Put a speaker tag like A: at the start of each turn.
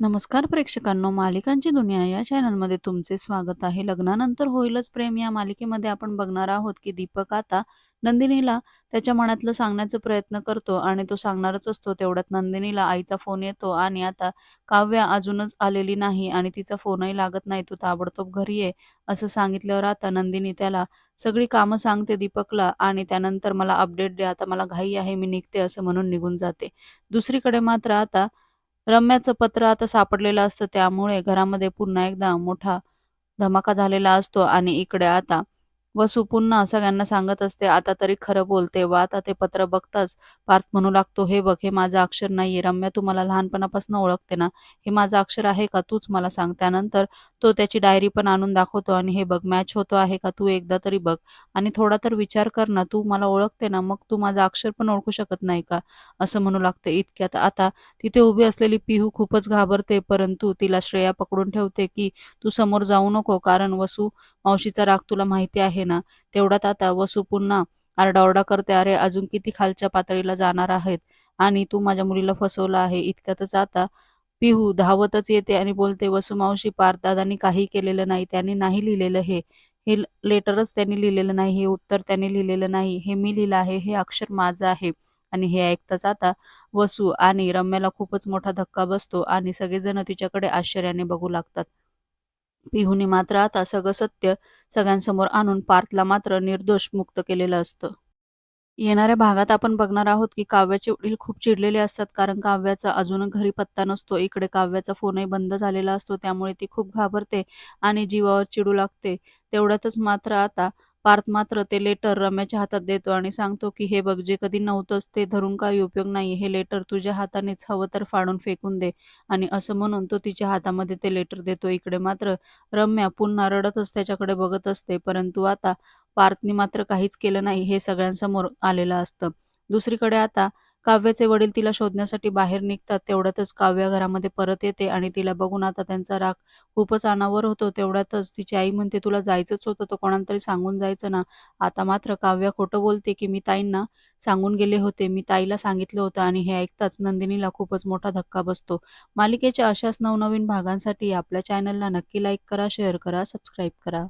A: नमस्कार प्रेक्षकांनो, मालिकांची दुनिया या चॅनलमध्ये तुमचे स्वागत आहे. लग्नानंतर होईलच प्रेम या मालिकेमध्ये आपण बघणार आहोत की दीपक आता नंदिनीला त्याच्या मनातलं सांगण्याचा प्रयत्न करतो आणि तो सांगणारच असतो. तेवढ्यात नंदिनीला आईचा फोन येतो आणि आता काव्या अजूनच आलेली नाही आणि तिचा फोनही लागत नाही. तू ताबडतोब घरी ये असं सांगितल्यावर आता नंदिनी त्याला सगळी कामं सांगते दीपकला आणि त्यानंतर मला अपडेट दे, आता मला घाई आहे, मी निघते असं म्हणून निघून जाते. दुसरीकडे मात्र आता रम्याचं पत्र आता सापडलेलं असतं त्यामुळे घरामध्ये पुन्हा एकदा मोठा धमाका झालेला असतो आणि इकडे आता वसू पुन्हा सगळ्यांना सांगत असते, "आता तरी खरं बोलते व आता ते पत्र बघताच पार्थ म्हणू लागतो, "हे बघ, हे माझं अक्षर नाहीये. रम्या तू मला लहानपणापासून ओळखते ना? हे माझं अक्षर आहे का? तूच मला सांग." त्यानंतर तो त्याची डायरी पण आणून दाखवतो आणि "हे बघ, मॅच होतो आहे का? तू एकदा तरी बघ आणि थोडा तर विचार कर ना. तू मला ओळखते ना? मग तू माझं अक्षर पण ओळखू शकत नाही का?" असं म्हणू लागते. इतक्यात आता तिथे उभी असलेली पिहू खूपच घाबरते, परंतु तिला श्रेया पकडून ठेवते की तू समोर जाऊ नको, कारण वसू मावशीचा राग तुला माहिती आहे ना? तेवढ्यात आता वसू पुन्हा आरडाओरडा करते, "अरे, अजून किती खालच्या पातळीला जाणार आहेत आणि तू माझ्या मुलीला फसवलं आहे." इतक्यातच आता पिहू धावतच येते आणि बोलते, "वसू मावशी, पार्थदादांनी काही केलेलं नाही. त्यांनी नाही लिहिलेलं हे. हे लेटरच त्यांनी लिहिलेलं नाही. हे उत्तर त्यांनी लिहिलेलं नाही. हे मी लिहिलं आहे. हे अक्षर माझं आहे." आणि हे ऐकताच आता वसू आणि रम्याला खूपच मोठा धक्का बसतो आणि सगळेजण तिच्याकडे आश्चर्याने बघू लागतात. पिहूने मात्र आता सगळं सत्य सगळ्यांसमोर आणून पार्थला मात्र निर्दोष मुक्त केलेलं असतं. येणाऱ्या भागात आपण बघणार आहोत की काव्याचे वडील खूप चिडलेले असतात कारण काव्याचा अजून घरी पत्ता नसतो. इकडे काव्याचा फोनही बंद झालेला असतो त्यामुळे ती खूप घाबरते आणि जीवावर चिडू लागते. तेवढ्यातच मात्र आता पार्थ मात्र ते लेटर रम्याच्या हातात देतो आणि सांगतो की हे बघ, जे कधी नव्हतंच ते धरून काही उपयोग नाही. हे लेटर तुझ्या हातानेच हवं तर फाडून फेकून दे. आणि असं म्हणून तो तिच्या हातामध्ये ते लेटर देतो. इकडे मात्र रम्या पुन्हा रडतच त्याच्याकडे बघत असते. परंतु आता पार्थनी मात्र काहीच केलं नाही हे सगळ्यांसमोर आलेलं असतं. दुसरीकडे आता काव्याचे वडील तिला शोधण्यासाठी बाहेर निघतात. तेवढ्यातच काव्या घरामध्ये परत येते आणि तिला बघून आता त्यांचा राग खूपच अनावर होतो. तेवढ्यातच तिची आई म्हणते, "तुला जायचंच होतं तर कोणाला तरी सांगून जायचं ना." आता मात्र काव्या खोटं बोलते की मी ताईंना सांगून गेले होते. मी ताईला सांगितलं होतं आणि हे ऐकताच नंदिनीला खूपच मोठा धक्का बसतो. मालिकेच्या अशाच नवनवीन भागांसाठी आपल्या चॅनलला नक्की लाईक करा, शेअर करा, सबस्क्राईब करा.